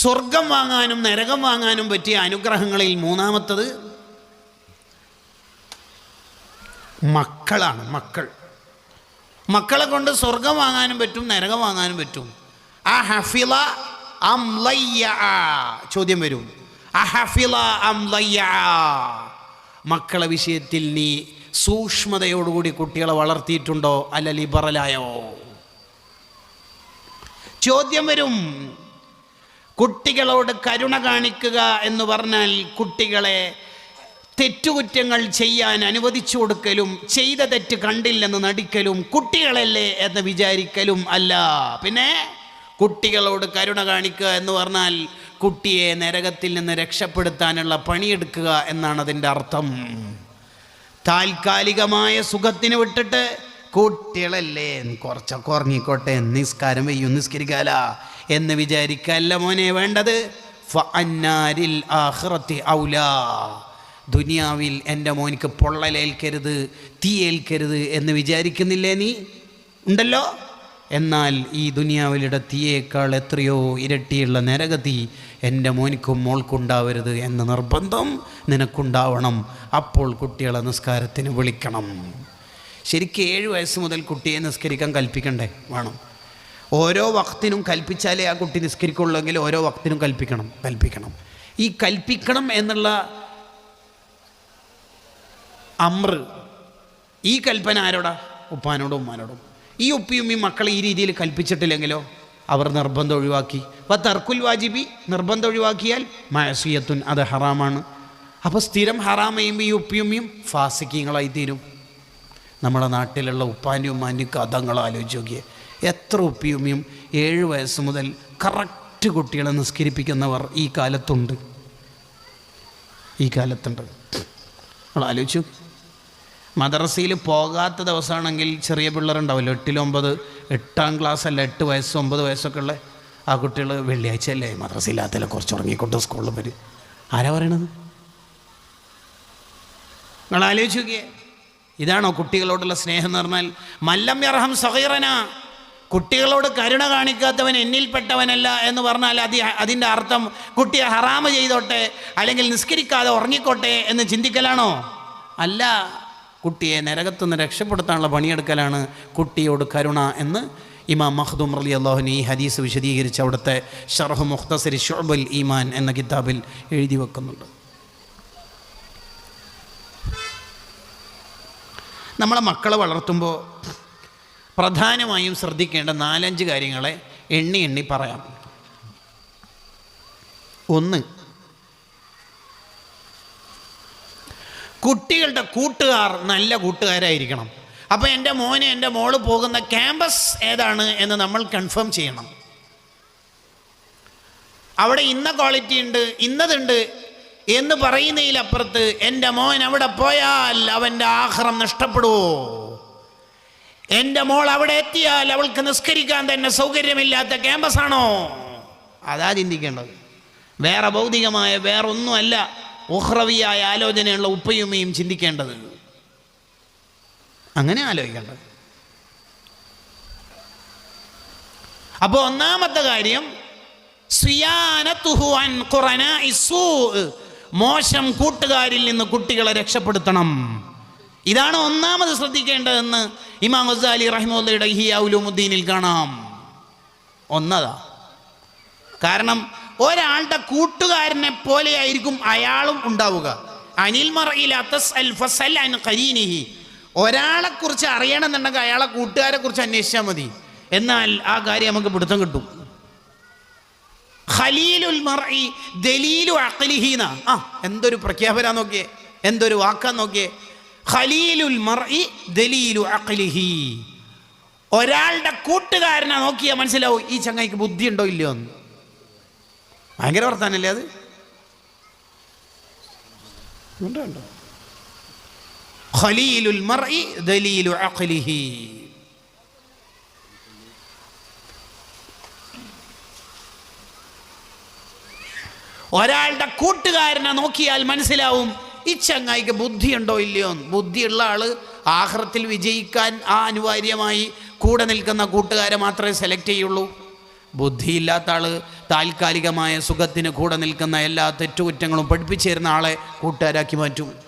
സ്വർഗം വാങ്ങാനും നരകം വാങ്ങാനും പറ്റിയ അനുഗ്രഹങ്ങളിൽ മൂന്നാമത്തത് മക്കളാണ് മക്കൾ. മക്കളെ കൊണ്ട് സ്വർഗം വാങ്ങാനും പറ്റും നരകം വാങ്ങാനും പറ്റും. ആ ഹഫില അം ലയ്യ ചോദ്യം വരും. ആ ഹഫില അം ലയ്യ മക്കളെ വിഷയത്തിൽ നീ സൂക്ഷ്മതയോടുകൂടി കുട്ടികളെ വളർത്തിയിട്ടുണ്ടോ? അല്ല ലിബറലായോ ചോദ്യം വരും. കുട്ടികളോട് കരുണ കാണിക്കുക എന്ന് പറഞ്ഞാൽ കുട്ടികളെ തെറ്റുകുറ്റങ്ങൾ ചെയ്യാൻ അനുവദിച്ചു കൊടുക്കലും ചെയ്ത തെറ്റ് കണ്ടില്ലെന്ന് നടിക്കലും കുട്ടികളല്ലേ എന്ന് വിചാരിക്കലും അല്ല. പിന്നെ കുട്ടികളോട് കരുണ കാണിക്കുക എന്ന് പറഞ്ഞാൽ കുട്ടിയെ നരകത്തിൽ നിന്ന് രക്ഷപ്പെടുത്താനുള്ള പണിയെടുക്കുക എന്നാണ് അതിന്റെ അർത്ഥം. താൽക്കാലികമായ സുഖത്തിന് വിട്ടിട്ട് കുട്ടികളല്ലേ കുറച്ചൊക്കെ ഉറങ്ങിക്കോട്ടെ നിസ്കാരം വെയ്യും നിസ്കരിക്കാല. എന്ന് വിചാരിക്കല്ല മോനെ വേണ്ടത്. ഔലാ. ദുനിയാവിൽ എന്റെ മോനിക്ക് പൊള്ളലേൽക്കരുത് തീയേൽക്കരുത് എന്ന് വിചാരിക്കുന്നില്ലേ നീ? ഉണ്ടല്ലോ? എന്നാൽ ഈ ദുനിയാവിലിടെ തീയേക്കാൾ എത്രയോ ഇരട്ടിയുള്ള നരകതി എന്റെ മോനിക്കും മോൾക്കുണ്ടാവരുത് എന്ന നിർബന്ധം നിനക്കുണ്ടാവണം. അപ്പോൾ കുട്ടികളെ നിസ്കാരത്തിന് വിളിക്കണം. ശരിക്കും ഏഴ് വയസ്സ് മുതൽ കുട്ടിയെ നിസ്കരിക്കാൻ കൽപ്പിക്കണ്ടേ? വേണം. ഓരോ വക്തിനും കൽപ്പിച്ചാലേ ആ കുട്ടി നിസ്കരിക്കുള്ളെങ്കിൽ ഓരോ വക്തിനും കൽപ്പിക്കണം. കൽപ്പിക്കണം. ഈ കൽപ്പിക്കണം എന്നുള്ള അമ്ര ഈ കൽപ്പന ആരോടാ? ഉപ്പാനോടും ഉമ്മാനോടും. ഈ ഉപ്പിയും ഈ മക്കളെ ഈ രീതിയിൽ കൽപ്പിച്ചിട്ടില്ലെങ്കിലോ അവർ നിർബന്ധം ഒഴിവാക്കി. അപ്പോൾ തർക്കുൽ വാജിബി നിർബന്ധം ഒഴിവാക്കിയാൽ മാസിയത്തുൻ അത് ഹറാമാണ്. അപ്പോൾ സ്ഥിരം ഹറാമയും ഈ ഉപ്പിയുമ്മയും ഫാസിക്കിങ്ങളായി തീരും നമ്മുടെ നാട്ടിലുള്ള ഉപ്പാന്റെയും ഉമ്മാന്റെയും കഥങ്ങൾ ആലോചിച്ച് നോക്കിയേ. എത്ര ഉപ്പിയുമ്മിയും ഏഴ് വയസ്സ് മുതൽ കറക്റ്റ് കുട്ടികളെ നിസ്കരിപ്പിക്കുന്നവർ ഈ കാലത്തുണ്ട്. ഈ കാലത്തുണ്ട്. നമ്മൾ ആലോചിച്ചു. മദ്രസയിൽ പോകാത്ത ദിവസമാണെങ്കിൽ ചെറിയ പിള്ളേരുണ്ടാവില്ല? എട്ടിലൊമ്പത് എട്ടാം ക്ലാസ് അല്ല എട്ട് വയസ്സ് ഒമ്പത് വയസ്സൊക്കെ ഉള്ള ആ കുട്ടികൾ വെള്ളിയാഴ്ച അല്ലേ? മദ്രസയില്ലാത്തല്ല? കുറച്ച് ഉറങ്ങിക്കൊണ്ട് സ്കൂളിൽ വരും. ആരാ പറയണത്? നിങ്ങൾ ആലോചിച്ച് നോക്കിയേ. ഇതാണോ കുട്ടികളോടുള്ള സ്നേഹം എന്ന് പറഞ്ഞാൽ മല്ലം യർഹം സഹീറന കുട്ടികളോട് കരുണ കാണിക്കാത്തവൻ എന്നിൽപ്പെട്ടവനല്ല എന്ന് പറഞ്ഞാൽ അതി അതിന്റെ അർത്ഥം കുട്ടിയെ ഹറാമ് ചെയ്തോട്ടെ അല്ലെങ്കിൽ നിസ്കരിക്കാതെ ഉറങ്ങിക്കോട്ടെ എന്ന് ചിന്തിക്കലാണോ? അല്ല കുട്ടിയെ നരകത്തുനിന്ന് രക്ഷപ്പെടുത്താനുള്ള പണിയെടുക്കലാണ് കുട്ടിയോട് കരുണ എന്ന് ഇമാം മഹ്ദൂം റലി അള്ളാഹുന് ഈ ഹദീസ് വിശദീകരിച്ച് അവിടുത്തെ ഷർഹ് മുഖ്തസരി ഷുബുൽ ഈമാൻ എന്ന കിതാബിൽ എഴുതി വെക്കുന്നുണ്ട്. നമ്മളെ മക്കളെ വളർത്തുമ്പോൾ പ്രധാനമായും ശ്രദ്ധിക്കേണ്ട നാലഞ്ച് കാര്യങ്ങളെ എണ്ണി എണ്ണി പറയാം. ഒന്ന് കുട്ടികളുടെ കൂട്ടുകാർ നല്ല കൂട്ടുകാരായിരിക്കണം. അപ്പോൾ എന്റെ മോന് എന്റെ മോൾ പോകുന്ന ക്യാമ്പസ് ഏതാണ് എന്ന് നമ്മൾ കൺഫേം ചെയ്യണം. അവിടെ ഇന്ന ക്വാളിറ്റി ഉണ്ട് ഇന്നതുണ്ട് എന്ന് പറയുന്നതിലപ്പുറത്ത് എന്റെ മോൻ അവിടെ പോയാൽ അവന്റെ ആഹ്റം നഷ്ടപ്പെടുവോ? എന്റെ മോൾ അവിടെ എത്തിയാൽ അവൾക്ക് നിസ്കരിക്കാൻ തന്നെ സൗകര്യമില്ലാത്ത ക്യാമ്പസാണോ? അതാ ചിന്തിക്കേണ്ടത്. വേറെ ഭൗതികമായ വേറൊന്നുമല്ല ഉഹ്രവിയായ ആലോചനയുള്ള ഉപ്പയുമ്മയും ചിന്തിക്കേണ്ടത്. അങ്ങനെ ആലോചിക്കേണ്ടത്. അപ്പോൾ ഒന്നാമത്തെ കാര്യം. മോശം കൂട്ടുകാരിൽ നിന്ന് കുട്ടികളെ രക്ഷപ്പെടുത്തണം. ഇതാണ് ഒന്നാമത് ശ്രദ്ധിക്കേണ്ടതെന്ന് ഇമാം ഗസാലി റഹിമുല്ലയുടെ ഹിയാഉലുമുദ്ദീനിൽ കാണാം. ഒന്നതാ. കാരണം ഒരാളുടെ കൂട്ടുകാരനെ പോലെയായിരിക്കും അയാളും ഉണ്ടാവുക. അനിൽ മറയിൽ ഒരാളെ കുറിച്ച് അറിയണമെന്നുണ്ടെങ്കിൽ അയാളെ കൂട്ടുകാരെ കുറിച്ച് അന്വേഷിച്ചാൽ മതി. എന്നാൽ ആ കാര്യം നമുക്ക് പിടുത്തം കിട്ടും. ഖലീലുൽ മർഇ ദലീലു അഖ്ലിഹീന. ആ എന്തൊരു പ്രഖ്യാപന നോക്കിയേ. എന്തൊരു വാക്കാ നോക്കിയേ. ഖലീലുൽ മർഇ ദലീലു അഖ്ലിഹി. ഒരാളുടെ കൂട്ടുകാരനെ നോക്കിയാൽ മനസ്സിലാവും ഈ ചങ്ങായിക്ക് ബുദ്ധി ഉണ്ടോ ഇല്ലയോ എന്ന്. ഭയങ്കര വർത്താനല്ലേ അത്? ഖലീലുൽ മർഇ ദലീലു അഖ്ലിഹി. ഒരാളുടെ കൂട്ടുകാരനെ നോക്കിയാൽ മനസ്സിലാവും ഈ ചങ്ങായിക്ക് ബുദ്ധിയുണ്ടോ ഇല്ലയോ. ബുദ്ധിയുള്ള ആൾ ആഹ്റത്തിൽ വിജയിക്കാൻ ആ അനിവാര്യമായി കൂടെ നിൽക്കുന്ന കൂട്ടുകാരെ മാത്രമേ സെലക്ട് ചെയ്യുള്ളൂ. ബുദ്ധിയില്ലാത്ത ആൾ താൽക്കാലികമായ സുഖത്തിന് കൂടെ നിൽക്കുന്ന എല്ലാ തെറ്റുകുറ്റങ്ങളും പഠിപ്പിച്ചു തരുന്ന ആളെ കൂട്ടുകാരാക്കി മാറ്റും.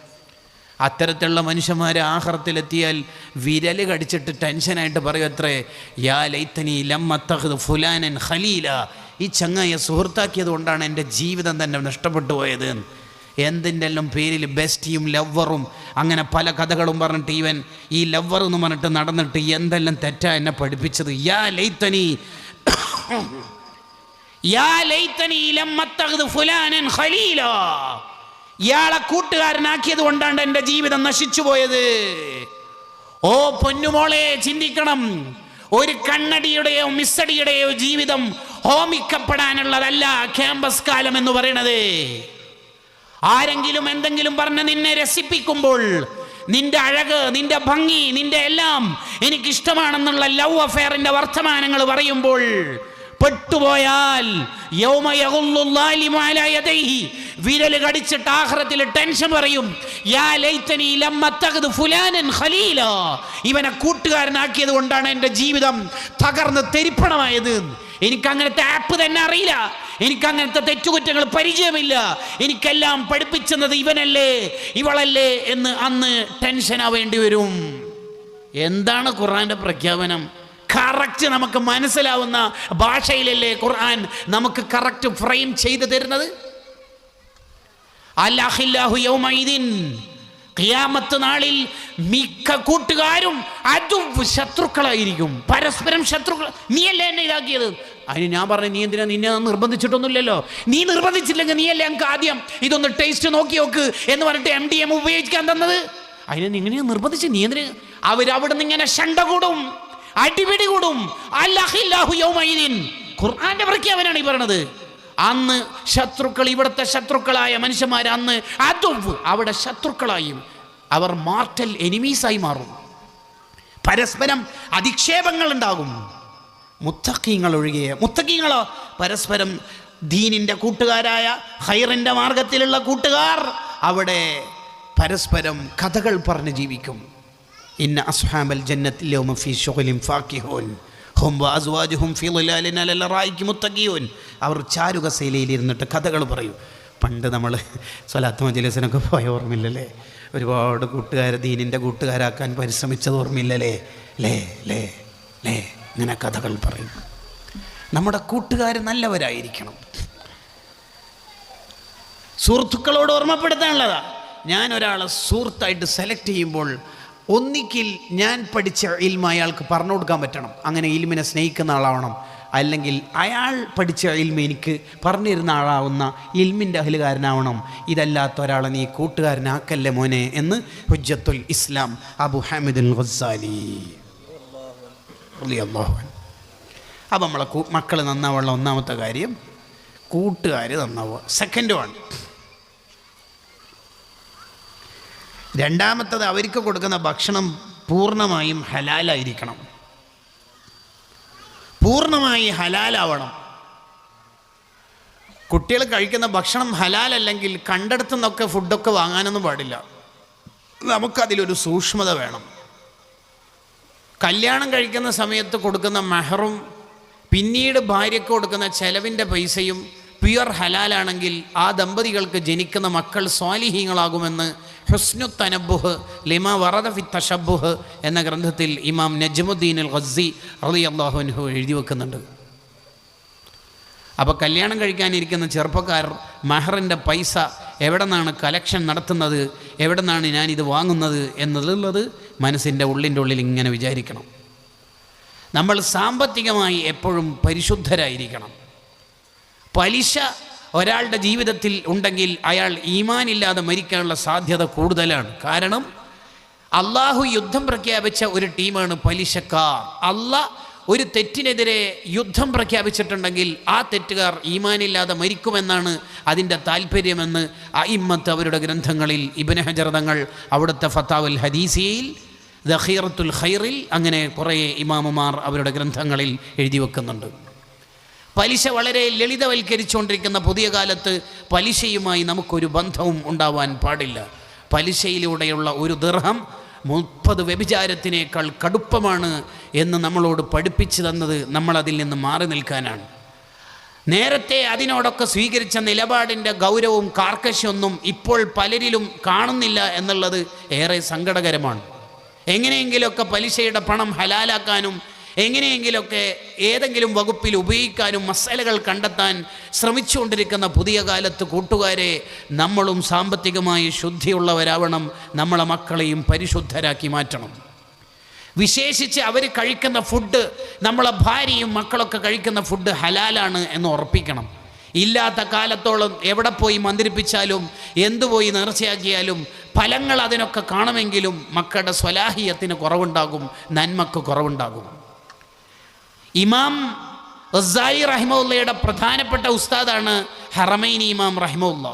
അത്തരത്തിലുള്ള മനുഷ്യന്മാർ ആഹ്റത്തിലെത്തിയാൽ വിരൽ കടിച്ചിട്ട് ടെൻഷനായിട്ട് പറയുമത്രേ യാ ലൈത്തനി ലമ്മത്തഹദ് ഫുലാനൻ ഖലീല. ഈ ചങ്ങായെ സുഹൃത്താക്കിയത് കൊണ്ടാണ് എന്റെ ജീവിതം തന്നെ നഷ്ടപ്പെട്ടു പോയത് എന്തിന്റെ എല്ലാം പേരിൽ ബെസ്റ്റിയും ലവറും അങ്ങനെ പല കഥകളും പറഞ്ഞിട്ട് ഇവൻ ഈ ലവർ എന്ന് പറഞ്ഞിട്ട് നടന്നിട്ട് എന്തെല്ലാം തെറ്റാ എന്നെ പഠിപ്പിച്ചത്? യാ ലൈത്തനി. യാ ലൈത്തനി ഫുലാനൻ ഖലീലോ. ഇയാളെ കൂട്ടുകാരനാക്കിയത് കൊണ്ടാണ് എന്റെ ജീവിതം നശിച്ചു പോയത്. ഓ പൊന്നുമോളെ ചിന്തിക്കണം. ഒരു കണ്ണടിയുടെയോ മിസ്സടിയുടെയോ ജീവിതം ഹോമിക്കപ്പെടാനുള്ളതല്ല ക്യാമ്പസ് കാലം എന്ന് പറയണത്. ആരെങ്കിലും എന്തെങ്കിലും പറഞ്ഞ് നിന്നെ രസിപ്പിക്കുമ്പോൾ നിന്റെ അഴക് നിന്റെ ഭംഗി നിന്റെ എല്ലാം എനിക്കിഷ്ടമാണെന്നുള്ള ലവ് അഫെയറിന്റെ വർത്തമാനങ്ങൾ പറയുമ്പോൾ പെട്ടുപോയാൽ. വിരൽ കടിച്ചിട്ട് ആഹ്റത്തിൽ ടെൻഷൻ പറയും യാ ഫുലാനൻ ഇവനെ കൂട്ടുകാരനാക്കിയത് കൊണ്ടാണ് എന്റെ ജീവിതം തകർന്ന് തെരിപ്പണമായത് എനിക്ക് അങ്ങനത്തെ ആപ്പ് തന്നെ അറിയില്ല. എനിക്ക് അങ്ങനത്തെ തെറ്റുകുറ്റങ്ങൾ പരിചയമില്ല. എനിക്കെല്ലാം പഠിപ്പിച്ചെന്നത് ഇവനല്ലേ ഇവളല്ലേ എന്ന് അന്ന് ടെൻഷൻ ആവേണ്ടി വരും. എന്താണ് ഖുർആന്റെ പ്രഖ്യാപനം? കറക്റ്റ് നമുക്ക് മനസ്സിലാവുന്ന ഭാഷയിലല്ലേ ഖുർആൻ നമുക്ക് കറക്റ്റ് ഫ്രെയിം ചെയ്തു തരുന്നത്? അല്ലാഹില്ലാഹു യൗമൈദിൻ ഖിയാമത്ത് നാളിൽ മിക്ക കൂട്ടുകാരും അതും ശത്രുക്കളായിരിക്കും. പരസ്പരം ശത്രുക്കൾ നീയല്ലേ എന്നെ ഇതാക്കിയത്? അതിന് ഞാൻ പറഞ്ഞു നീ എന്തിനാ നിന്നെ നിർബന്ധിച്ചിട്ടൊന്നുമില്ലല്ലോ? നീ നിർബന്ധിച്ചില്ലെങ്കിൽ നീയല്ലേ ഞങ്ങൾക്ക് ആദ്യം ഇതൊന്ന് ടേസ്റ്റ് നോക്കി നോക്ക് എന്ന് പറഞ്ഞിട്ട് എം ഡി എം ഉപയോഗിക്കാൻ തന്നത്? അതിനെ നിങ്ങനെ നിർബന്ധിച്ച് നീ എന്തിന് അവരവിടെ നിന്ന് ഇങ്ങനെ ഷണ്ട കൂടും അടിപിടി കൂടും. അല്ലാഹു ഖുർആന്റെ പ്രഖ്യാപനാണ് ഈ പറയണത്. അന്ന് ശത്രുക്കൾ ഇവിടുത്തെ ശത്രുക്കളായ മനുഷ്യന്മാർ അന്ന് അതുവ് അവിടെ ശത്രുക്കളായും അവർ മാർട്ടൽ എനിമീസായി മാറും പരസ്പരം അധിക്ഷേപങ്ങൾ ഉണ്ടാകും മുത്തക്കീങ്ങൾ ഒഴികെ മുത്തക്കീങ്ങളോ പരസ്പരം ദീനിന്റെ കൂട്ടുകാരായ ഹൈറിന്റെ മാർഗത്തിലുള്ള കൂട്ടുകാർ അവിടെ പരസ്പരം കഥകൾ പറഞ്ഞ് ജീവിക്കും. ഇന്ന അസ്ഹാമൽ ജന്നത്തിലോ മഫി ഫാക്കിഹോൻ ഫാക്കിഹൂൻ. അവർ ചാരുകസേലയിൽ ഇരുന്നിട്ട് കഥകൾ പറയും. പണ്ട് നമ്മൾ സ്വലാത്ത് മജലിസിനൊക്കെ പോയ ഓർമ്മയില്ലല്ലേ? ഒരുപാട് കൂട്ടുകാർ ദീനിന്റെ കൂട്ടുകാരാക്കാൻ പരിശ്രമിച്ചത് ഓർമ്മയില്ലല്ലേ? ലേ ലേ ലേ ഇങ്ങനെ കഥകൾ പറയും. നമ്മുടെ കൂട്ടുകാർ നല്ലവരായിരിക്കണം. സുഹൃത്തുക്കളോട് ഓർമ്മപ്പെടുത്താനുള്ളതാ. ഞാൻ ഒരാളെ സുഹൃത്തായിട്ട് സെലക്ട് ചെയ്യുമ്പോൾ ഒന്നിക്കിൽ ഞാൻ പഠിച്ച ഇൽമ അയാൾക്ക് പറഞ്ഞു കൊടുക്കാൻ പറ്റണം. അങ്ങനെ ഇൽമിനെ സ്നേഹിക്കുന്ന ആളാവണം. അല്ലെങ്കിൽ അയാൾ പഠിച്ച ഇൽമ എനിക്ക് പറഞ്ഞു തരുന്ന ആളാവുന്ന ഇൽമിന്റെ അഹലുകാരനാവണം. ഇതല്ലാത്ത ഒരാളെ നീ കൂട്ടുകാരനാക്കല്ലേ മോനെ എന്ന് ഹുജ്ജത്തുൽ ഇസ്ലാം അബു ഹാമിദുൽ ഗസാലി. അപ്പം നമ്മളെ മക്കൾ നന്നാവുള്ള ഒന്നാമത്തെ കാര്യം കൂട്ടുകാർ നന്നാവുക. സെക്കൻഡ് വൺ രണ്ടാമത്തത് അവർക്ക് കൊടുക്കുന്ന ഭക്ഷണം പൂർണമായും ഹലാലായിരിക്കണം. പൂർണമായി ഹലാലാവണം. കുട്ടികൾ കഴിക്കുന്ന ഭക്ഷണം ഹലാലല്ലെങ്കിൽ കണ്ടെടുത്തു നിന്നൊക്കെ ഫുഡൊക്കെ വാങ്ങാനൊന്നും പാടില്ല. നമുക്കതിലൊരു സൂക്ഷ്മത വേണം. കല്യാണം കഴിക്കുന്ന സമയത്ത് കൊടുക്കുന്ന മെഹറും പിന്നീട് ഭാര്യയ്ക്ക് കൊടുക്കുന്ന ചെലവിന്റെ പൈസയും പ്യുവർ ഹലാലാണെങ്കിൽ ആ ദമ്പതികൾക്ക് ജനിക്കുന്ന മക്കൾ സ്വാലിഹീങ്ങളാകുമെന്ന് ഹുസ്നു തനബുഹ് ലിമ വറദ ഫി തഷബുഹ് എന്ന ഗ്രന്ഥത്തിൽ ഇമാം നജ്മുദ്ദീൻ അൽ ഖസ്സി റളി അള്ളാഹുൻഹു എഴുതി വെക്കുന്നുണ്ട്. അപ്പോൾ കല്യാണം കഴിക്കാനിരിക്കുന്ന ചെറുപ്പക്കാർ മഹറിന്റെ പൈസ എവിടെ നിന്നാണ് കലക്ഷൻ നടത്തുന്നത് എവിടെ നിന്നാണ് ഞാനിത് വാങ്ങുന്നത് എന്നുള്ളത് മനസ്സിന്റെ ഉള്ളിന്റെ ഉള്ളിൽ ഇങ്ങനെ വിചാരിക്കണം. നമ്മൾ സാമ്പത്തികമായി എപ്പോഴും പരിശുദ്ധരായിരിക്കണം. പലിശ ഒരാളുടെ ജീവിതത്തിൽ ഉണ്ടെങ്കിൽ അയാൾ ഈമാനില്ലാതെ മരിക്കാനുള്ള സാധ്യത കൂടുതലാണ്. കാരണം അള്ളാഹു യുദ്ധം പ്രഖ്യാപിച്ച ഒരു ടീമാണ് പലിശക്കാർ. അല്ല ഒരു തെറ്റിനെതിരെ യുദ്ധം പ്രഖ്യാപിച്ചിട്ടുണ്ടെങ്കിൽ ആ തെറ്റുകാർ ഈമാനില്ലാതെ മരിക്കുമെന്നാണ് അതിന്റെ താല്പര്യമെന്ന് അയിമ്മത്ത് അവരുടെ ഗ്രന്ഥങ്ങളിൽ ഇബിന് ഹജർ തങ്ങൾ അവിടുത്തെ ഫത്താവുൽ ഹദീസിയിൽ ദഹീറത്തുൽ ഖൈറിൽ അങ്ങനെ കുറേ ഇമാമുമാർ അവരുടെ ഗ്രന്ഥങ്ങളിൽ എഴുതി വെക്കുന്നുണ്ട്. പലിശ വളരെ ലളിതവൽക്കരിച്ചുകൊണ്ടിരിക്കുന്ന പുതിയ കാലത്ത് പലിശയുമായി നമുക്കൊരു ബന്ധവും ഉണ്ടാവാൻ പാടില്ല. പലിശയിലൂടെയുള്ള ഒരു ദർഹം മുപ്പത് വ്യഭിചാരത്തിനേക്കാൾ കടുപ്പമാണ് എന്ന് നമ്മളോട് പഠിപ്പിച്ചു തന്നത് നമ്മളതിൽ നിന്ന് മാറി നിൽക്കാനാണ്. നേരത്തെ അതിനോടൊക്കെ സ്വീകരിച്ച നിലപാടിന്റെ ഗൗരവവും കാർക്കശ്യൊന്നും ഇപ്പോൾ പലരിലും കാണുന്നില്ല എന്നുള്ളത് ഏറെ സങ്കടകരമാണ്. എങ്ങനെയെങ്കിലുമൊക്കെ പലിശയുടെ പണം ഹലാലാക്കാനും എങ്ങനെയെങ്കിലുമൊക്കെ ഏതെങ്കിലും വകുപ്പിൽ ഉപയോഗിക്കാനും മസാലകൾ കണ്ടെത്താൻ ശ്രമിച്ചുകൊണ്ടിരിക്കുന്ന പുതിയ കാലത്ത് കൂട്ടുകാരെ നമ്മളും സാമ്പത്തികമായി ശുദ്ധിയുള്ളവരാവണം നമ്മളെ മക്കളെയും പരിശുദ്ധരാക്കി മാറ്റണം. വിശേഷിച്ച് അവർ കഴിക്കുന്ന ഫുഡ് നമ്മളെ ഭാര്യയും മക്കളൊക്കെ കഴിക്കുന്ന ഫുഡ് ഹലാലാണ് എന്ന് ഉറപ്പിക്കണം. ഇല്ലാത്ത കാലത്തോളം എവിടെ പോയി മന്ത്രിപ്പിച്ചാലും എന്തു പോയി നേർച്ചയാക്കിയാലും ഫലങ്ങൾ അതിനൊക്കെ കാണുമെങ്കിലും മക്കളുടെ സ്വലാഹിയത്തിന് കുറവുണ്ടാകും നന്മക്ക് കുറവുണ്ടാകും. ഇമാം റസായി റഹിമുള്ളയുടെ പ്രധാനപ്പെട്ട ഉസ്താദാണ് ഹറമൈനി ഇമാം റഹിമുള്ള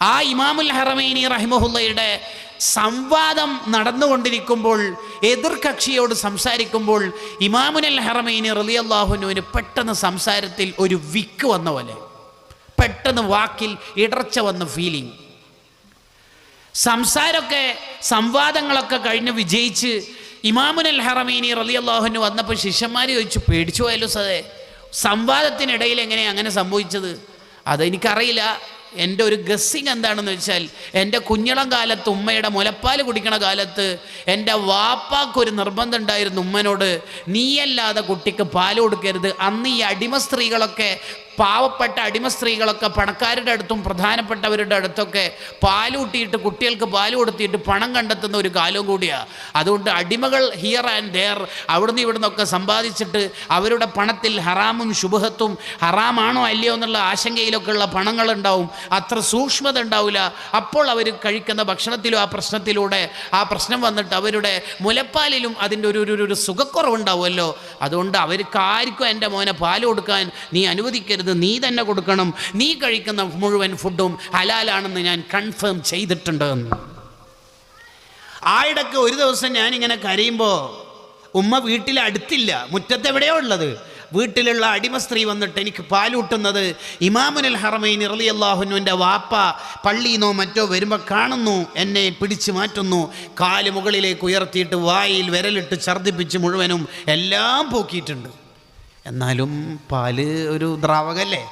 ആ ഇമാമുൽ ഹറമൈനി റഹിമുള്ളയുടെ സംവാദം നടന്നുകൊണ്ടിരിക്കുമ്പോൾ എതിർകക്ഷിയോട് സംസാരിക്കുമ്പോൾ ഇമാമുനൽ ഹറമൈനി റലി അള്ളാഹുനുവിന് പെട്ടെന്ന് സംസാരത്തിൽ ഒരു വിക്ക് വന്ന പോലെ. പെട്ടെന്ന് വാക്കിൽ ഇടർച്ച വന്ന ഫീലിംഗ് സംസാരമൊക്കെ സംവാദങ്ങളൊക്കെ കഴിഞ്ഞ് വിജയിച്ച് ഇമാമുനൽ ഹറമീനി റലി അള്ളാഹുന് വന്നപ്പോൾ ശിഷ്യന്മാർ ചോദിച്ചു പേടിച്ചു പോയല്ലോ സതേ സംവാദത്തിനിടയിൽ എങ്ങനെ അങ്ങനെ സംഭവിച്ചത്? അതെനിക്കറിയില്ല. എന്റെ ഒരു ഗസ്സിങ് എന്താണെന്ന് വെച്ചാൽ എന്റെ കുഞ്ഞിളം കാലത്ത് ഉമ്മയുടെ മുലപ്പാൽ കുടിക്കണ കാലത്ത് എന്റെ വാപ്പാക്കൊരു നിർബന്ധം ഉണ്ടായിരുന്നു ഉമ്മനോട് നീയല്ലാതെ കുട്ടിക്ക് പാൽ കൊടുക്കരുത്. അന്ന് ഈ അടിമ സ്ത്രീകളൊക്കെ പാവപ്പെട്ട അടിമ സ്ത്രീകളൊക്കെ പണക്കാരുടെ അടുത്തും പ്രധാനപ്പെട്ടവരുടെ അടുത്തൊക്കെ പാലൂട്ടിയിട്ട് കുട്ടികൾക്ക് പാൽ കൊടുത്തിട്ട് പണം കണ്ടെത്തുന്ന ഒരു കാലം കൂടിയാണ് അതുകൊണ്ട് അടിമകൾ ഹിയർ ആൻഡ് ദെയർ അവിടുന്ന് ഇവിടുന്നൊക്കെ സമ്പാദിച്ചിട്ട് അവരുടെ പണത്തിൽ ഹറാമും ശുഭഹത്തും ഹറാമാണോ അല്ലയോ എന്നുള്ള ആശങ്കയിലൊക്കെ ഉള്ള പണങ്ങളുണ്ടാവും. അത്ര സൂക്ഷ്മത ഉണ്ടാവില്ല അപ്പോൾ അവർ കഴിക്കുന്ന ഭക്ഷണത്തിലും ആ പ്രശ്നത്തിലൂടെ ആ പ്രശ്നം വന്നിട്ട് അവരുടെ മുലപ്പാലിലും അതിന്റെ ഒരു ഒരു ഒരു സുഖക്കുറവുണ്ടാവുമല്ലോ. അതുകൊണ്ട് അവർക്ക് ആർക്കും എന്റെ മോനെ പാൽ കൊടുക്കാൻ നീ അനുവദിക്കരുത്. നീ തന്നെ കൊടുക്കണം. നീ കഴിക്കുന്ന മുഴുവൻ ഫുഡും ഹലാലാണെന്ന് ഞാൻ കൺഫേം ചെയ്തിട്ടുണ്ട് എന്ന്. ആയിടക്ക് ഒരു ദിവസം ഞാനിങ്ങനെ കരയുമ്പോൾ ഉമ്മ വീട്ടിൽ അടുത്തില്ല. മുറ്റത്ത് എവിടെയോ ഉള്ളത്. വീട്ടിലുള്ള അടിമ സ്ത്രീ വന്നിട്ട് എനിക്ക് പാലൂട്ടുന്നത് ഇമാമുനൽ ഹറമൈൻ ഇറലി അള്ളാഹുനുവിന്റെ വാപ്പ പള്ളിന്നോ മറ്റോ വരുമ്പോൾ കാണുന്നു. എന്നെ പിടിച്ചു മാറ്റുന്നു. കാൽ മുകളിലേക്ക് ഉയർത്തിയിട്ട് വായിൽ വിരലിട്ട് ഛർദ്ദിപ്പിച്ച് മുഴുവനും എല്ലാം പോക്കിയിട്ടുണ്ട്. എന്നാലും പാൽ ഒരു ദ്രാവകല്ലേ?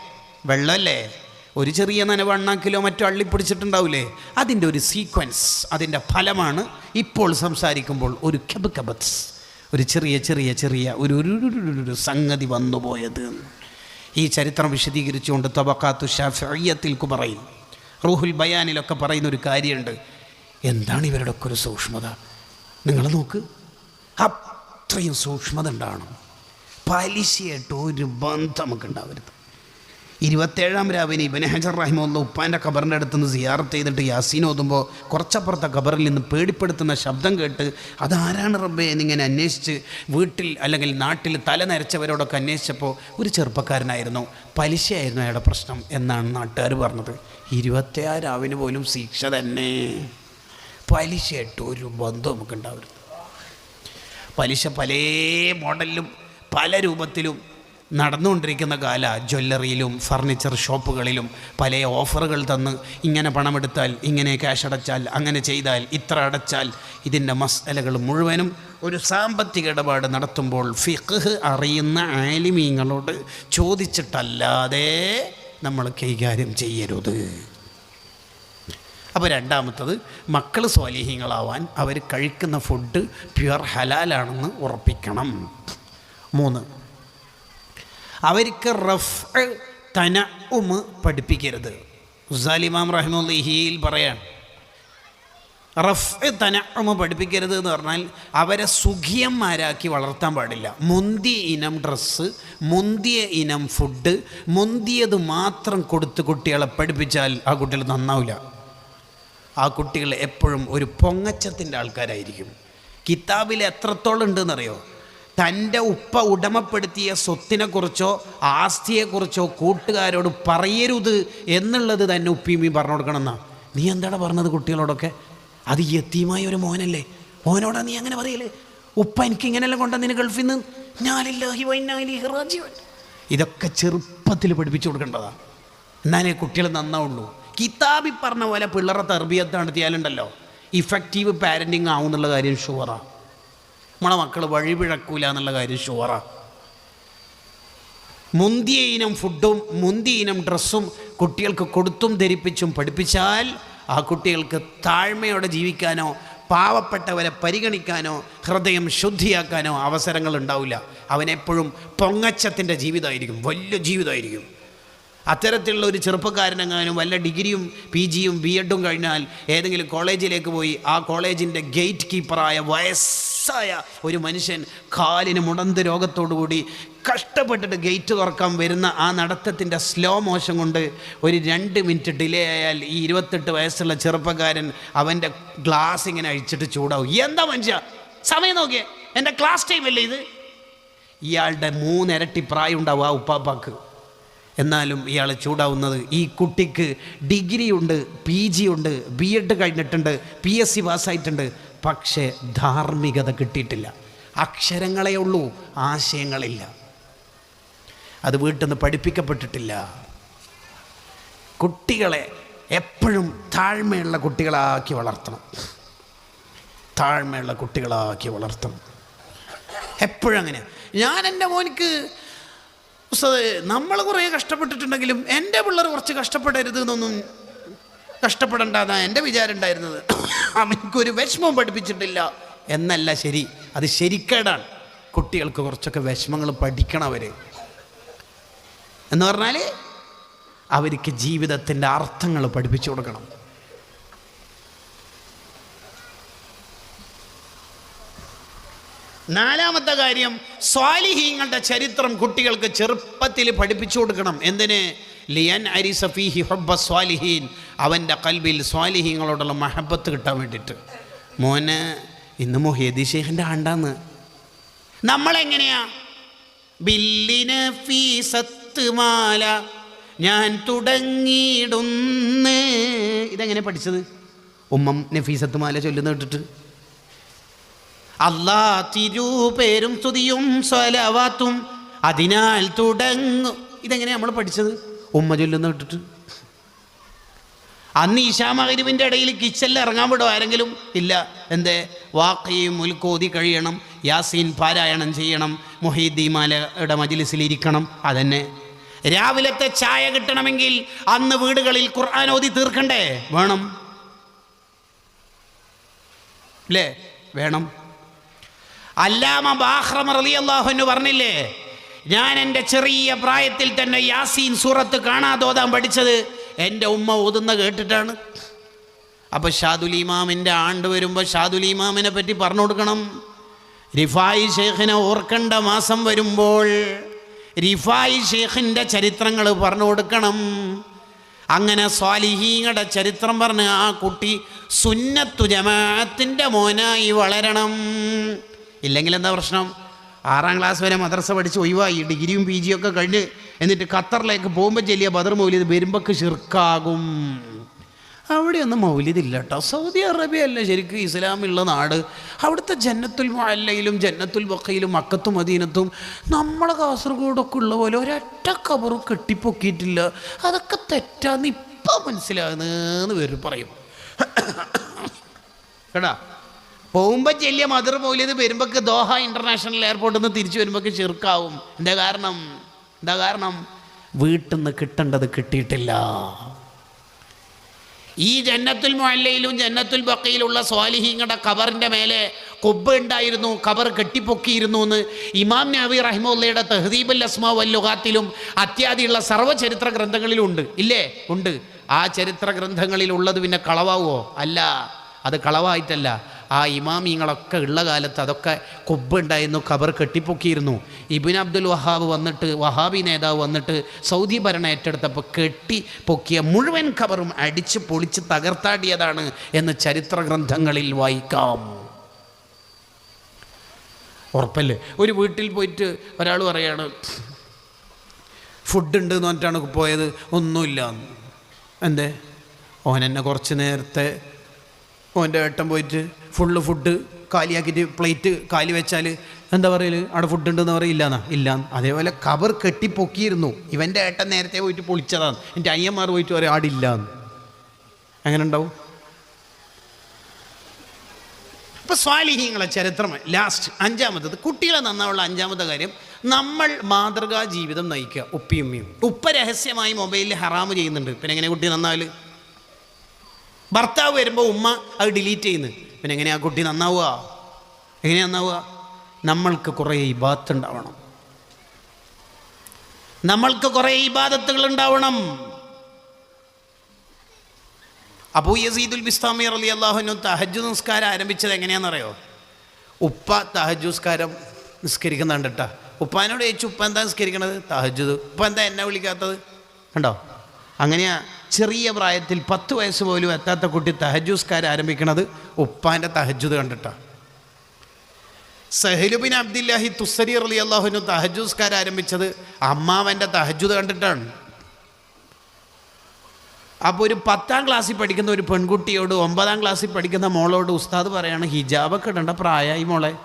വെള്ളമല്ലേ ഒരു ചെറിയ നനവ് അണ്ണാക്കിലോ മറ്റോ അള്ളിപ്പിടിച്ചിട്ടുണ്ടാവില്ലേ അതിന്റെ ഒരു സീക്വൻസ് അതിന്റെ ഫലമാണ് ഇപ്പോൾ സംസാരിക്കുമ്പോൾ ഒരു കബ് കബത്സ് ഒരു ചെറിയ ചെറിയ ചെറിയ ഒരു ഒരു സംഗതി വന്നുപോയത് ഈ ചരിത്രം വിശദീകരിച്ചുകൊണ്ട് തബക്കാത്തു ഷാഫിയത്തിൽ പറയും. റൂഹുൽ ബയാനിലൊക്കെ പറയുന്ന ഒരു കാര്യമുണ്ട്. എന്താണ് ഇവരുടെ ഒക്കെ ഒരു സൂക്ഷ്മത? നിങ്ങൾ നോക്ക്. അത്രയും സൂക്ഷ്മത ഉണ്ടാവണം. പലിശയായിട്ട് ഒരു ബന്ധം നമുക്ക് ഉണ്ടാവരുത് ഇരുപത്തേഴാം രാവിലെ ഇബന് ഹജർ റഹിമുള്ള ഉപ്പാന്റെ ഖബറിന്റെ അടുത്ത് നിന്ന് സിയാറത്ത് ചെയ്തിട്ട് യാസീൻ ഓതുമ്പോൾ കുറച്ചപ്പുറത്തെ ഖബറിൽ നിന്ന് പേടിപ്പെടുത്തുന്ന ശബ്ദം കേട്ട് അതാരാണ് റബ്ബേ എന്നിങ്ങനെ അന്വേഷിച്ച് വീട്ടിൽ അല്ലെങ്കിൽ നാട്ടിൽ തല നരച്ചവരോടൊക്കെ അന്വേഷിച്ചപ്പോൾ ഒരു ചെറുപ്പക്കാരനായിരുന്നു. പലിശയായിരുന്നു അയാളുടെ പ്രശ്നം എന്നാണ് നാട്ടുകാർ പറഞ്ഞത്. ഇരുപത്തേഴാവിന് പോലും ശിക്ഷ തന്നെ. പലിശയായിട്ട് ഒരു ബന്ധം നമുക്ക് ഉണ്ടാവരുത് പലിശ പല മോഡലിലും പല രൂപത്തിലും നടന്നുകൊണ്ടിരിക്കുന്ന കാല ജ്വല്ലറിയിലും ഫർണിച്ചർ ഷോപ്പുകളിലും പല ഓഫറുകൾ തന്ന് ഇങ്ങനെ പണമെടുത്താൽ ഇങ്ങനെ ക്യാഷ് അടച്ചാൽ അങ്ങനെ ചെയ്താൽ ഇത്ര അടച്ചാൽ ഇതിന്റെ മസലകൾ മുഴുവനും ഒരു സാമ്പത്തിക ഇടപാട് നടത്തുമ്പോൾ ഫിഖ് അറിയുന്ന ആലിമീങ്ങളോട് ചോദിച്ചിട്ടല്ലാതെ നമ്മൾ കൈകാര്യം ചെയ്യരുത്. അപ്പോൾ രണ്ടാമത്തത് മക്കൾ സ്വാലിഹ്യങ്ങളാവാൻ അവർ കഴിക്കുന്ന ഫുഡ് പ്യുവർ ഹലാലാണെന്ന് ഉറപ്പിക്കണം. മൂന്ന്. അവർക്ക് റഫ് തന ഉമ് പഠിപ്പിക്കരുത്. ഉസാലിമാം റഹ്മുല്ലിഹിയിൽ പറയാൻ റഫ് തന ഉമ് പഠിപ്പിക്കരുത് എന്ന് പറഞ്ഞാൽ അവരെ സുഖിയന്മാരാക്കി വളർത്താൻ പാടില്ല. മുന്തിയ ഇനം ഡ്രസ്സ് മുന്തിയ ഇനം ഫുഡ് മുന്തിയത് മാത്രം കൊടുത്ത് കുട്ടികളെ പഠിപ്പിച്ചാൽ ആ കുട്ടികൾ നന്നാവില്ല ആ കുട്ടികൾ എപ്പോഴും ഒരു പൊങ്ങച്ചത്തിന്റെ ആൾക്കാരായിരിക്കും. കിതാബിൽ എത്രത്തോളം ഉണ്ടെന്നറിയോ? തന്റെ ഉപ്പ ഉടമപ്പെടുത്തിയ സ്വത്തിനെക്കുറിച്ചോ ആസ്തിയെക്കുറിച്ചോ കൂട്ടുകാരോട് പറയരുത് എന്നുള്ളത് തന്നെ ഉപ്പിയുമ്മയും പറഞ്ഞു കൊടുക്കണമെന്നാ. നീ എന്താണ് പറഞ്ഞത് കുട്ടികളോടൊക്കെ? അത് യത്തീമായ ഒരു മോനല്ലേ? മോനോടാ നീ അങ്ങനെ പറയല്ലേ ഉപ്പ എനിക്ക് ഇങ്ങനെയല്ല ഗൾഫിൽ നിന്ന്? ഞാനില്ലാഹി വൈനാലിഹി ഇതൊക്കെ ചെറുപ്പത്തിൽ പഠിപ്പിച്ചു കൊടുക്കേണ്ടതാ. എന്നാലേ കുട്ടികൾ നന്നാവുള്ളൂ. കിതാബി പറഞ്ഞ പോലെ പിള്ളേരെ തെർബിയത്ത് നടത്തിയാലുണ്ടല്ലോ. ഇഫക്റ്റീവ് പാരന്റിങ് ആവുന്നുള്ള കാര്യം ഷുവറാ നമ്മളെ മക്കൾ വഴിപിഴക്കൂല എന്നുള്ള കാര്യം ഷുവറാ മുന്തിയ ഇനം ഫുഡും മുന്തിയ ഇനം ഡ്രസ്സും കുട്ടികൾക്ക് കൊടുത്തും ധരിപ്പിച്ചും പഠിപ്പിച്ചാൽ ആ കുട്ടികൾക്ക് താഴ്മയോടെ ജീവിക്കാനോ പാവപ്പെട്ടവരെ പരിഗണിക്കാനോ ഹൃദയം ശുദ്ധിയാക്കാനോ അവസരങ്ങൾ ഉണ്ടാവില്ല. അവനെപ്പോഴും പൊങ്ങച്ചത്തിന്റെ ജീവിതമായിരിക്കും വലിയ ജീവിതമായിരിക്കും. അത്തരത്തിലുള്ള ഒരു ചെറുപ്പക്കാരനെങ്ങാനും വല്ല ഡിഗ്രിയും പി ജിയും ബി എഡും കഴിഞ്ഞാൽ ഏതെങ്കിലും കോളേജിലേക്ക് പോയി ആ കോളേജിന്റെ ഗേറ്റ് കീപ്പറായ വയസ്സായ ഒരു മനുഷ്യൻ കാലിന് മുടന്ത് രോഗത്തോടുകൂടി കഷ്ടപ്പെട്ടിട്ട് ഗേറ്റ് തുറക്കാൻ വരുന്ന ആ നടത്തത്തിന്റെ സ്ലോ മോഷൻ കൊണ്ട് ഒരു രണ്ട് മിനിറ്റ് ഡിലേ ആയാൽ ഈ ഇരുപത്തെട്ട് വയസ്സുള്ള ചെറുപ്പക്കാരൻ അവന്റെ ഗ്ലാസ് ഇങ്ങനെ അഴിച്ചിട്ട് ചൂടാവും. എന്താ മനുഷ്യ? സമയം നോക്കിയേ. എന്റെ ക്ലാസ് ടൈം അല്ലേ ഇത്? ഇയാളുടെ മൂന്നിരട്ടി പ്രായം ഉണ്ടാവും ആ ഉപ്പാപ്പാക്ക്. എന്നാലും ഇയാൾ ചൂടാവുന്നത് ഈ കുട്ടിക്ക് ഡിഗ്രി ഉണ്ട് പി ജി ഉണ്ട് ബി എഡ് കഴിഞ്ഞിട്ടുണ്ട് പി എസ് സി പാസ്സായിട്ടുണ്ട്. പക്ഷേ ധാർമ്മികത കിട്ടിയിട്ടില്ല. അക്ഷരങ്ങളേ ഉള്ളൂ ആശയങ്ങളില്ല. അത് വീട്ടിൽ നിന്ന് പഠിപ്പിക്കപ്പെട്ടിട്ടില്ല. കുട്ടികളെ എപ്പോഴും താഴ്മയുള്ള കുട്ടികളാക്കി വളർത്തണം. താഴ്മയുള്ള കുട്ടികളാക്കി വളർത്തണം. എപ്പോഴും അങ്ങനെ. ഞാൻ എന്റെ മോനിക്ക് നമ്മൾ കുറേ കഷ്ടപ്പെട്ടിട്ടുണ്ടെങ്കിലും എന്റെ പിള്ളേർ കുറച്ച് കഷ്ടപ്പെടരുത് എന്നൊന്നും കഷ്ടപ്പെടണ്ടെന്നാണ് എന്റെ വിചാരം ഉണ്ടായിരുന്നത്. അമ്മയ്ക്കൊരു വിഷമവും പഠിപ്പിച്ചിട്ടില്ല. എന്നല്ല ശരി. അത് ശരിക്കേടാണ്. കുട്ടികൾക്ക് കുറച്ചൊക്കെ വിഷമങ്ങൾ പഠിക്കണം അവർ എന്ന് പറഞ്ഞാൽ അവർക്ക് ജീവിതത്തിന്റെ അർത്ഥങ്ങൾ പഠിപ്പിച്ചു കൊടുക്കണം. നാലാമത്തെ കാര്യം സ്വാലിഹീങ്ങളുടെ ചരിത്രം കുട്ടികൾക്ക് ചെറുപ്പത്തിൽ പഠിപ്പിച്ചു കൊടുക്കണം. എന്തിന്? ലിയൻ അരി സഫീഹി ഹബ്ബ സ്വാലിഹീൻ. അവന്റെ കൽബിൽ സ്വാലിഹീങ്ങളോടുള്ള മഹബത്ത് കിട്ടാൻ വേണ്ടിയിട്ട്. മോന് ഇന്ന് മൊഹീദി ഷെയ്ഖിന്റെ ആണ്ടാന്ന്. നമ്മളെങ്ങനെയാ? ബില്ലിന് ഫീസത്ത് മാല ഞാൻ തുടങ്ങിയിടുന്ന്. ഇതെങ്ങനെ പഠിച്ചത്? ഉമ്മം നഫീസത്ത് മാല ചൊല്ലുന്ന കേട്ടിട്ട്. അല്ലാ തിരുപേരും സ്തുതിയും സ്വലവാത്തും. അതിനാൽ തുടങ്ങും. ഇതെങ്ങനെ നമ്മൾ പഠിച്ചത്? ഉമ്മ ചൊല്ലുന്ന കേട്ടിട്ട്. അന്ന് ഈശാ മകരിവിന്റെ ഇടയിൽ കിച്ചനിൽ ഇറങ്ങാൻ വിടും ആരെങ്കിലും? ഇല്ല. എന്തേ? വാക്കയും മുൽക്കോതി കഴിയണം. യാസീൻ പാരായണം ചെയ്യണം. മൊഹീദ്ദീമാലയുടെ മജിലിസിലിരിക്കണം അതന്നെ. രാവിലത്തെ ചായ കിട്ടണമെങ്കിൽ അന്ന് വീടുകളിൽ ഖുർആൻ ഓതി തീർക്കണ്ടേ? വേണം. അല്ലേ വേണം. അല്ലാമ ബാഹ്റം റളിയല്ലാഹു എന്ന് പറഞ്ഞില്ലേ? ഞാൻ എന്റെ ചെറിയ പ്രായത്തിൽ തന്നെ യാസീൻ സൂറത്ത് കാണാതോതാൻ പഠിച്ചത് എന്റെ ഉമ്മ ഓതുന്ന കേട്ടിട്ടാണ്. അപ്പോൾ ഷാദുൽ ഇമാമിന്റെ ആണ്ട് വരുമ്പോൾ ഷാദുൽ ഇമാമിനെ പറ്റി പറഞ്ഞു കൊടുക്കണം. റിഫായി ഷെയ്ഖിനെ ഓർക്കേണ്ട മാസം വരുമ്പോൾ റിഫായി ഷെയ്ഖിന്റെ ചരിത്രങ്ങൾ പറഞ്ഞു കൊടുക്കണം. അങ്ങനെ സ്വാലിഹീങ്ങളുടെ ചരിത്രം പറഞ്ഞ് ആ കുട്ടി സുന്നത്തു ജമാഅത്തിന്റെ മോനായി വളരണം. ഇല്ലെങ്കിൽ എന്താ പ്രശ്നം? ആറാം ക്ലാസ് വരെ മദ്രസ പഠിച്ച് ഒഴിവായി. ഡിഗ്രിയും പി ഒക്കെ കഴിഞ്ഞ് എന്നിട്ട് ഖത്തറിലേക്ക് പോകുമ്പോൾ ചെല്ലിയ ബദർ മൗലിദ് വരുമ്പോൾക്ക് ഷിർക്കാകും അവിടെയൊന്നും മൗലിദില്ല കേട്ടോ സൗദി അറേബ്യ അല്ല ശരിക്കും ഇസ്ലാമുള്ള നാട്. അവിടുത്തെ ജന്നത്തുൽ മല്ലയിലും ജന്നത്തുൽ ബക്കയിലും മക്കത്തും മദീനത്തും നമ്മളെ കാസർഗോഡൊക്കെ ഉള്ള പോലെ ഒരൊറ്റ കബറും കെട്ടിപ്പൊക്കിയിട്ടില്ല. അതൊക്കെ തെറ്റാന്ന് ഇപ്പം മനസ്സിലാകുന്നതെന്ന് പേര് പറയും. കേടാ പോകുമ്പോൾ ചെല്ലിയ മദർ മൗലിയത് വരുമ്പോൾക്ക് ദോഹ ഇന്റർനാഷണൽ എയർപോർട്ടിൽ നിന്ന് തിരിച്ചു വരുമ്പോൾക്ക് ചെറുക്കാവും. എന്താ കാരണം? എന്താ കാരണം? വീട്ടിൽ നിന്ന് കിട്ടേണ്ടത് കിട്ടിയിട്ടില്ല. ഈ ജന്നത്തുൽ മൊല്ലയിലും ജന്നത്തുൽ ബക്കയിലുള്ള സ്വാലിഹിങ്ങളുടെ കബറിന്റെ മേലെ കൊബ്ബ് ഉണ്ടായിരുന്നു കബർ കെട്ടിപ്പൊക്കിയിരുന്നു എന്ന് ഇമാം നബി റഹിമുള്ളയുടെ തെഹദീബുൽ അസ്മാ വല്ലുഹാത്തിലും അത്യാദിയുള്ള സർവചരിത്ര ഗ്രന്ഥങ്ങളിലും ഉണ്ട് ഇല്ലേ? ഉണ്ട്. ആ ചരിത്ര ഗ്രന്ഥങ്ങളിലുള്ളത് പിന്നെ കളവാവോ? അല്ല. അത് കളവായിട്ടല്ല. ആ ഇമാമിങ്ങളൊക്കെ ഉള്ള കാലത്ത് അതൊക്കെ കൊബ്ബുണ്ടായിരുന്നു ഖബർ കെട്ടിപ്പൊക്കിയിരുന്നു. ഇബിൻ അബ്ദുൽ വഹാബ് വന്നിട്ട് വഹാബി നേതാവ് വന്നിട്ട് സൗദി ഭരണം ഏറ്റെടുത്തപ്പോൾ കെട്ടി പൊക്കിയ മുഴുവൻ ഖബറും അടിച്ച് പൊളിച്ച് തകർത്താടിയതാണ് എന്ന് ചരിത്ര ഗ്രന്ഥങ്ങളിൽ വായിക്കാം. ഉറപ്പല്ലേ? ഒരു വീട്ടിൽ പോയിട്ട് ഒരാൾ പറയാണ് ഫുഡ് ഉണ്ട് എന്ന് പറഞ്ഞിട്ടാണ് പോയത്. ഒന്നുമില്ല. എന്തേ? ഓൻ എന്നെ കുറച്ച് നേരത്തെ ഓന്റെ ഏട്ടൻ പോയിട്ട് ഫുള്ള് ഫുഡ് കാലിയാക്കിയിട്ട് പ്ലേറ്റ് കാലി വെച്ചാൽ എന്താ പറയൽ? അവിടെ ഫുഡ് ഉണ്ടെന്ന് പറയില്ലാന്നാ ഇല്ല. അതേപോലെ കവർ കെട്ടി പൊക്കിയിരുന്നു ഇവന്റെ ഏട്ടൻ നേരത്തെ പോയിട്ട് പൊളിച്ചതാണ്. എന്റെ അയ്യന്മാർ പോയിട്ട് പറയും ആടില്ല എന്ന് എങ്ങനെ ഉണ്ടാവും? ഇപ്പം സ്വാലിഹീങ്ങളെ ചരിത്രം ലാസ്റ്റ് അഞ്ചാമത്തത് കുട്ടികളെ നന്നാവുള്ള അഞ്ചാമത്തെ കാര്യം നമ്മൾ മാതൃകാ ജീവിതം നയിക്കുക ഉപ്പിയുമ്മയും ഉപ്പ രഹസ്യമായി മൊബൈലിൽ ഹറാമ് ചെയ്യുന്നുണ്ട്. പിന്നെ എങ്ങനെ കുട്ടി നന്നാവൽ? ഭർത്താവ് വരുമ്പോൾ ഉമ്മ അത് ഡിലീറ്റ് ചെയ്യുന്നു. പിന്നെ എങ്ങനെയാ കുട്ടി നന്നാവുക? എങ്ങനെയാ നന്നാവുക? നമ്മൾക്ക് കുറേ ഇബാത്ത് ഉണ്ടാവണം നമ്മൾക്ക് കുറേ ഇബാദത്തുകൾ ഉണ്ടാവണം അബൂ യസീദുൽ ബിസ്താമി അലി അള്ളാഹുനു തഹജു നിസ്കാരം ആരംഭിച്ചത് എങ്ങനെയാണെന്നറിയോ ഉപ്പ തഹജു നിസ്കാരം നിസ്കരിക്കുന്നുണ്ട് കേട്ടോ ഉപ്പാനോട് ചോദിച്ചു ഉപ്പ എന്താ നിസ്കരിക്കണത്? തഹജുദ് ഉപ്പ എന്താ എന്നെ വിളിക്കാത്തത്? കണ്ടോ? അങ്ങനെയാ ചെറിയ പ്രായത്തിൽ പത്ത് വയസ്സ് പോലും എത്താത്ത കുട്ടി തഹജൂസ്കാർ ആരംഭിക്കണത് ഉപ്പാന്റെ തഹജുദ് കണ്ടിട്ടാണ് സഹലുബിൻ അബ്ദില്ലാഹി തുസ്സരി അലി അള്ളാഹുനു തഹജൂസ്കാർ ആരംഭിച്ചത് അമ്മാവന്റെ തഹജുദ് കണ്ടിട്ടാണ്. അപ്പോൾ ഒരു പത്താം ക്ലാസ്സിൽ പഠിക്കുന്ന ഒരു പെൺകുട്ടിയോട് ഒമ്പതാം ക്ലാസ്സിൽ പഠിക്കുന്ന മോളോട് ഉസ്താദ് പറയാണ് ഹിജാബൊക്കെ ഇടേണ്ട പ്രായമായി മോളെ.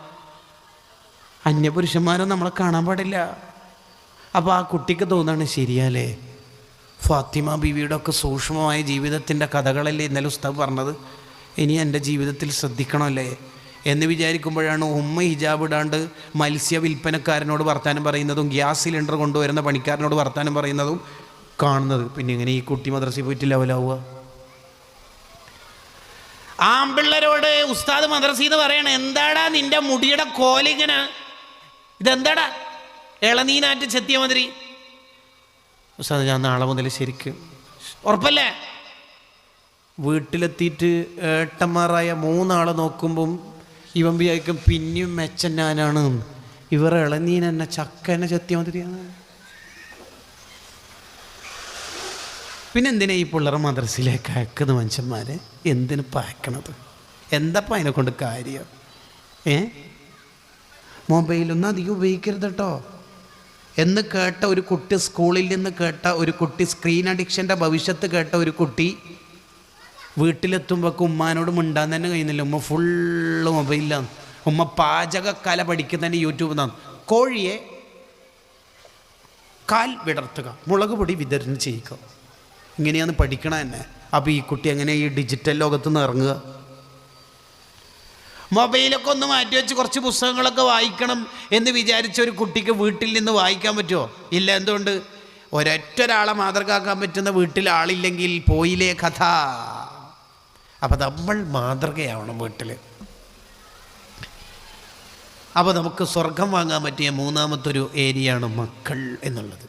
അന്യപുരുഷന്മാരും നമ്മളെ കാണാൻ പാടില്ല. അപ്പോൾ ആ കുട്ടിക്ക് തോന്നാണ് ശരിയല്ലേ ഫാത്തിമ ബീവിയുടെ ഒക്കെ സൂക്ഷ്മമായ ജീവിതത്തിന്റെ കഥകളല്ലേ ഇന്നലെ ഉസ്താവ് പറഞ്ഞത്? ഇനി എന്റെ ജീവിതത്തിൽ ശ്രദ്ധിക്കണമല്ലേ? എന്ന് വിചാരിക്കുമ്പോഴാണ് ഉമ്മ ഹിജാബ് ഇടാണ്ട് മത്സ്യ വിൽപ്പനക്കാരനോട് വർത്താനം പറയുന്നതും ഗ്യാസ് സിലിണ്ടർ കൊണ്ടുവരുന്ന പണിക്കാരനോട് വർത്താനം പറയുന്നതും കാണുന്നത്. പിന്നെ ഇങ്ങനെ ഈ കുട്ടി മദ്രസയിൽ പോയിട്ട് ലെവലാവുക? ആമ്പിള്ളരോട് ഉസ്താദ് മദ്രസീന്ന് പറയണ എന്താടാ നിന്റെ മുടിയുടെ കോലിങ്ങനെ? ഇതെന്താടാ? ഇളനീനാറ്റ് ചെത്തിയ മാതിരി. ഉസ്താദ് ഞാൻ നാളെ മുതൽ ശരിക്ക് ഉറപ്പല്ലേ? വീട്ടിലെത്തിയിട്ട് ഏട്ടന്മാരായ മൂന്നാളെ നോക്കുമ്പം ഇവൻ വിചാരിക്കും പിന്നെയും മെച്ചൻ ഞാനാണ്. ഇവർ ഇളനീൻ എന്നെ ചക്ക എന്നെ ചെത്തിയ മാതിരിയാണ്. പിന്നെ എന്തിനാ ഈ പിള്ളേർ മദ്രസയിലേക്ക് അയക്കുന്നത് മനുഷ്യന്മാരെ? എന്തിനു പായക്കണത്? എന്തപ്പം അതിനെ കൊണ്ട് കാര്യം? ഏ? മൊബൈലൊന്നും അധികം ഉപയോഗിക്കരുത് കേട്ടോ. എന്ന് കേട്ട ഒരു കുട്ടി സ്കൂളിൽ നിന്ന് കേട്ട ഒരു കുട്ടി സ്ക്രീൻ അഡിക്ഷന്റെ ഭവിഷ്യത്ത് കേട്ട ഒരു കുട്ടി വീട്ടിലെത്തുമ്പോൾ ഉമ്മാനോട് മിണ്ടാൻ തന്നെ കഴിയുന്നില്ല. ഉമ്മ ഫുള്ള് മൊബൈലാണ് ഉമ്മ പാചകക്കല പഠിക്കുന്നതിന് യൂട്യൂബ് നിന്നാണ് കോഴിയെ കാൽ വിടർത്തുക. മുളക് പൊടി വിതരണം ചെയ്യുക. ഇങ്ങനെയാണ് പഠിക്കണ തന്നെ. അപ്പോൾ ഈ കുട്ടി എങ്ങനെ ഈ ഡിജിറ്റൽ ലോകത്ത് നിന്ന് ഇറങ്ങുക? മൊബൈലൊക്കെ ഒന്ന് മാറ്റി വെച്ച് കുറച്ച് പുസ്തകങ്ങളൊക്കെ വായിക്കണം എന്ന് വിചാരിച്ച ഒരു കുട്ടിക്ക് വീട്ടിൽ നിന്ന് വായിക്കാൻ പറ്റുമോ ഇല്ല എന്തുകൊണ്ട്? ഒരൊറ്റ ഒരാളെ മാതൃകാക്കാൻ പറ്റുന്ന വീട്ടിൽ ആളില്ലെങ്കിൽ പോയില്ലേ കഥ. അപ്പം നമ്മൾ മാതൃകയാവണം വീട്ടിൽ അപ്പോൾ നമുക്ക് സ്വർഗം വാങ്ങാൻ പറ്റിയ മൂന്നാമത്തൊരു ഏരിയയാണ് മക്കൾ എന്നുള്ളത്.